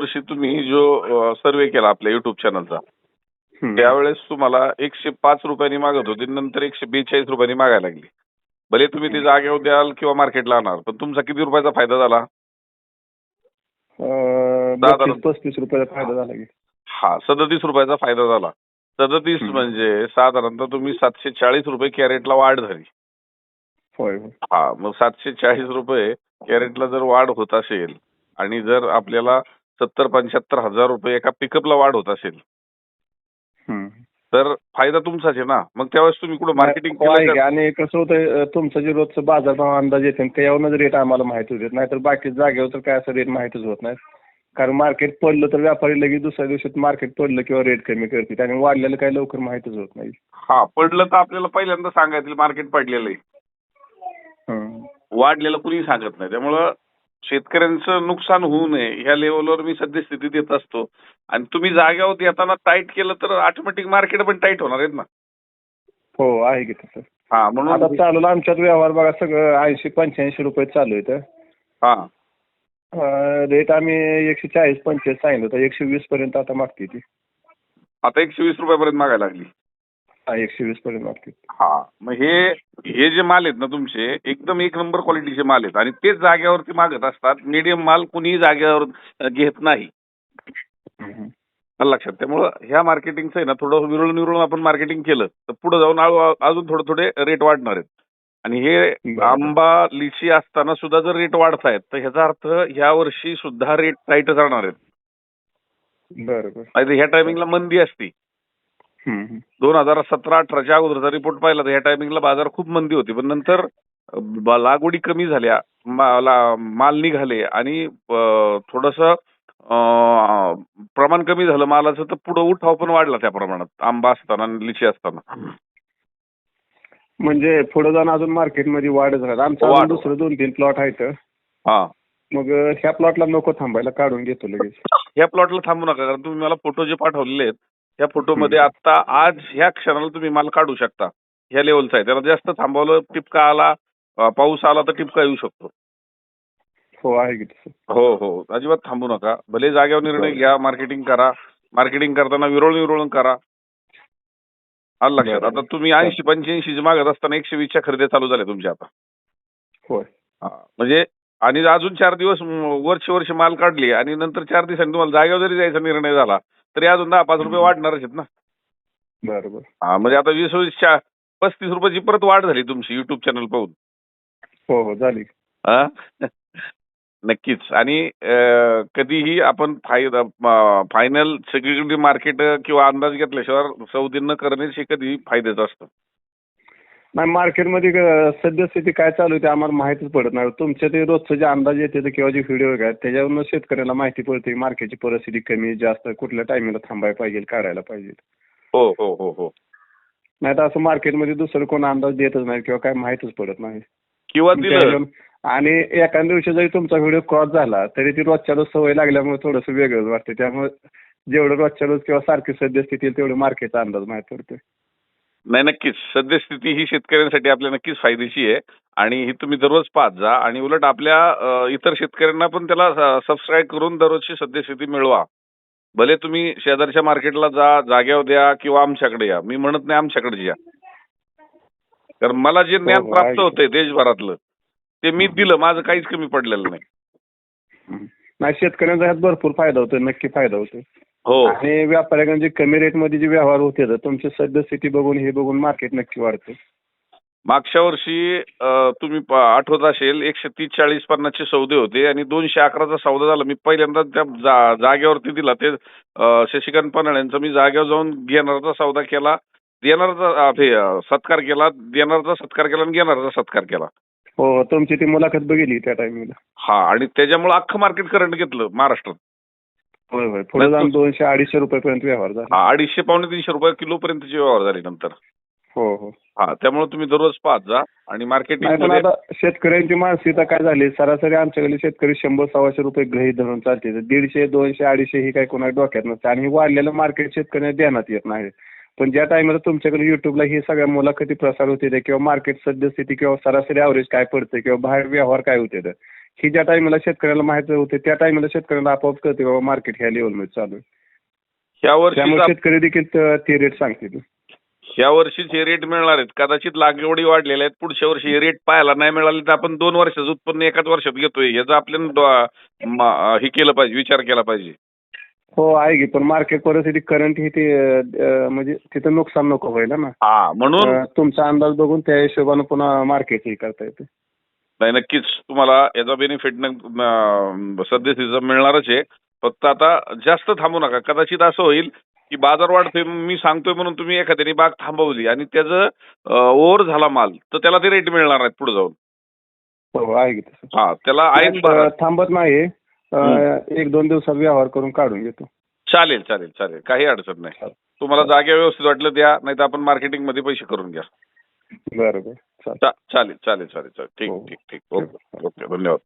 वर्षी तुम्ही जो सर्वे केला आपल्या युट्यूब चॅनलचा. त्यावेळेस तुम्हाला एकशे पाच रुपयांनी मागत होते नंतर एकशे बेचाळीस रुपयांनी मागायला लागली. भले तुम्ही ते जागेवर द्याल किंवा मार्केटला आणाल पण तुमचा किती रुपयाचा फायदा झाला? पस्तीस रुपयाचा फायदा झाला हा सदतीस रुपयाचा फायदा झाला. सदतीस. म्हणजे साधारणतः तुम्ही सातशे चाळीस रुपये कॅरेटला वाढ झाली. हा मग सातशे चाळीस रुपये कॅरेटला जर वाढ होत असेल आणि जर आपल्याला सत्तर पंच्याहत्तर हजार रुपये एका पिकअपला वाढ होत असेल. तर फायदा तुमचाच आहे ना. मग त्यावेळेस तुम्ही कुठं मार्केटिंग केलं की. आणि कसं होतं तुमचं जे रोजचं बाजारभाव अंदाज येते त्याच्यावरच रेट आम्हाला माहिती होते. नाहीतर बाकी जागेवर तर काय असं रेट माहितच होत नाही. कारण मार्केट पडलं तर व्यापारी लगेच दुसऱ्या दिवशी मार्केट पडलं किंवा रेट कमी करते आणि वाढलेलं काही लवकर माहितच होत नाही. हा पडलं तर आपल्याला पहिल्यांदा सांगायचं मार्केट पडलेलं आहे. हम्म. वाढलेलं कुणी सांगत नाही. त्यामुळं शेतकऱ्यांचं नुकसान होऊ नये. ह्या लेवलवर मी सद्यस्थिती देत असतो. आणि तुम्ही जाग्यावर देताना टाईट केलं तर ऑटोमॅटिक मार्केट पण टाईट होणार आहेत ना? हो आहे की तसं. हा आता म्हणून चालू आमच्यात व्यवहार बघा सगळं ऐंशी पंच्याऐंशी रुपये चालू आहे हा. रेट आम्ही एकशे चाळीस पंचेचाळीस सांगितलं होतं. एकशे वीस पर्यंत आता मागते ती. आता एकशे वीस रुपयापर्यंत मागायला लागली. एकशे वीस पर्यंत मागते हा मग हे हे जे माल आहेत ना तुमचे एकदम एक नंबर क्वालिटीचे माल आहेत. आणि तेच जागेवरती मागत असतात मीडियम माल कुणीही जागेवर घेत नाही. लक्षात त्यामुळं ह्या मार्केटिंगचं आहे ना थोडं विरळून विरळून आपण मार्केटिंग केलं तर पुढे जाऊन अजून थोडे थोडे रेट वाढणार आहेत. आणि हे बरोबर. आंबा लिची असताना सुद्धा जर रेट वाढतायत तर ह्याचा अर्थ ह्या वर्षी सुद्धा रेट टाईटच राहणार आहेत. बरं बरं नाहीतर ह्या टायमिंगला मंदी असती. दोन हजार सतरा अठराच्या अगोदरचा रिपोर्ट पाहिला तर ह्या टायमिंगला बाजार खूप मंदी होती. पण नंतर लागवडी कमी झाल्या माल निघाले आणि थोडस प्रमाण कमी झालं. मालाचं तर पुढं उठाव पण वाढला त्या प्रमाणात. आंबा असताना आणि लिची असताना. म्हणजे पुढे जाऊन अजून मार्केटमध्ये वाढच राहत आमचं वाढ. दुसरं दोन तीन प्लॉट आहेत. हा. मग ह्या प्लॉटला नको थांबायला. काढून घेतो लगेच. ह्या प्लॉटला थांबू नका. कारण तुम्ही मला फोटो जे पाठवलेले आहेत त्या फोटोमध्ये आता आज ह्या क्षणाला तुम्ही माल काढू शकता. ह्या लेवलचा आहे. त्याला जास्त थांबवलं टिपका आला पाऊस आला तर टिपका येऊ शकतो. हो आहे की तसं. हो हो. अजिबात थांबू नका. भले जागेवर निर्णय. घ्या मार्केटिंग करा. मार्केटिंग करताना विरळ विरळून करा. आलं लक्षात. आता तुम्ही ऐंशी पंच्याऐंशी मागत असताना एकशे वीसच्या खरेदी चालू झाल्या तुमच्या आता. होय. हा, म्हणजे आणि अजून चार दिवस म, वर्ष वर्ष माल काढली आणि नंतर चार दिवसांनी तुम्हाला जागेवर जरी जायचा निर्णय झाला तरी अजून दहा पाच रुपये हम्म. वाढणारच आहेत ना. बरं बरं हा म्हणजे आता वीस वीस पस्तीस रुपयाची परत वाढ झाली तुमची युट्यूब चॅनल पाहून. हो हो झाली. हा? नक्कीच. आणि अं, कधीही आपण फायदा फायनल सगळीकडे मार्केट किंवा अंदाज घेतल्याशिवाय सौदी न करणेच हे कधी फायद्याचं असतं. नाही मार्केटमध्ये सद्यस्थिती काय चालू आहे ते आम्हाला माहितीच पडत नाही. तुमचे ते रोजचं जे अंदाज येते ते किंवा जे व्हिडिओ आहेत त्याच्यावरून शेतकऱ्याला माहिती पडते मार्केटची परिस्थिती कमी जास्त कुठल्या टायमिंगला थांबायला पाहिजे काढायला पाहिजे. हो हो हो हो. नाही तर असं मार्केटमध्ये दुसरं कोण अंदाज देतच नाही किंवा काय माहितच पडत नाही. किंवा आणि एका दिवशी जरी तुमचा व्हिडिओ क्रॉस झाला तरी ती रोजच्या रोज सवय लागल्यामुळे थोडंसं वेगळंच वाटते त्यामुळे जेवढं रोजच्या रोज किंवा सारखी सद्यस्थिती तेवढं मार्केटचा अंदाज माहिती पडतो नाही नक्कीच. सद्यस्थिती ही शेतकऱ्यांसाठी आपल्या नक्कीच फायदेची आहे. आणि ही तुम्ही दररोज पाहत जा. आणि उलट आपल्या अं, इतर शेतकऱ्यांना पण त्याला सबस्क्राईब करून दररोजची सद्यस्थिती मिळवा. भले तुम्ही शेजारच्या मार्केटला जा जाग्यावर द्या किंवा आमच्याकडे या. मी म्हणत नाही आमच्याकडे या. कारण मला जे ज्ञान हो, प्राप्त आहे. होतंय देशभरातलं ते मी दिलं. माझं काहीच कमी पडलेलं नाही. नाही शेतकऱ्यांचा ह्यात भरपूर फायदा होतो नक्की फायदा होतो आणि व्यापाऱ्यांचे कमी रेटमध्ये जे व्यवहार होते तुमची सद्यस्थिती बघून हे बघून मार्केट नक्की वाढते. मागच्या वर्षी अं, तुम्ही प- आठवत असेल एकशे तीस चाळीस पन्नासचे सौदे होते आणि दोनशे अकराचा सौदा झाला. मी पहिल्यांदा त्या जा- जागेवरती दिला. ते अं, शशिकांत पन्हाळ्यांचा मी जागेवर जाऊन घेणाराचा सौदा केला. देणाराचा अं, ते अं, सत्कार केला. देणाराचा सत्कार केला आणि घेणाराचा सत्कार केला. हो हो तुमची ती मुलाखत बघितली त्या टायमिंगला हा आणि त्याच्यामुळे अख्खं मार्केट करंट घेतलं महाराष्ट्रात. होय होय. पुढे जाऊन दोनशे अडीचशे रुपयेपर्यंत व्यवहार झाला. हा, अडीचशे पावणे तीनशे रुपये किलो पर्यंतचे व्यवहार झाले नंतर. हो हो. हा त्यामुळे तुम्ही दररोज पाहत जा आणि नाही मार्केटिंग आता शेतकऱ्यांची मानसिकता काय झाली? सरासरी आमच्याकडे शेतकरी शंभर सव्वाशे रुपये गृहीत धरून चालते. तर दीडशे दोनशे अडीचशे ही काही कोणा डोक्यात नसते. आणि हे वाढलेलं मार्केट शेतकऱ्यांना ध्यानात येत नाही. पण ज्या टाइमला तुमच्याकडे युट्यूबला ही सगळ्या मुलाखती प्रसार होते किंवा मार्केट सद्यस्थिती किंवा सरासरी ॲव्हरेज काय पडते किंवा बाहेर व्यवहार काय होते ही ज्या टाइमला शेतकऱ्याला माहिती होते त्या टाइमला शेतकऱ्याला आपोआप कळते बाबा मार्केट ह्या लेवलमध्ये चालू आहे. ह्या वर्षी त्यामुळे शेतकरी देखील त- ते रेट सांगतील. ह्या वर्षीच हे रेट मिळणार आहेत. कदाचित लागवडी वाढलेल्या आहेत. पुढच्या वर्षी हे रेट पाहायला नाही मिळाले तर आपण दोन वर्षाचं उत्पन्न एकाच वर्षात घेतोय. याचा आपल्याला म- हे केलं पाहिजे विचार केला पाहिजे. हो आहे की. पण मार्केट परिस्थिती करंट ही ते अं, म्हणजे तिथं नुकसान नको व्हायला ना. हा म्हणून अं, तुमचा अंदाज बघून त्या हिशोबानं पुन्हा मार्केट हे करता येते. नाही नक्कीच तुम्हाला याचा बेनिफिट सद्यस्थितीचा मिळणारच आहे. फक्त आता जास्त थांबू नका. कदाचित असं होईल की बाजार वाढतोय मी सांगतोय म्हणून तुम्ही एखाद्याने बाग थांबवली आणि त्याचं ओव्हर झाला माल तर त्याला ते रेट मिळणार आहेत पुढे जाऊन. हो आहे हा त्याला भरा थांबत नाही एक दोन दिवसात व्यवहार करून काढून घेतो. चालेल चालेल चालेल. काही अडचण नाही. तुम्हाला जागा व्यवस्थित वाटलं द्या नाही तर आपण मार्केटिंगमध्ये पैसे करून घ्या. बरं बरं. चालेल. चालेल चालेल चालेल. ठीक हो. ठीक ठीक. ओके ओके धन्यवाद.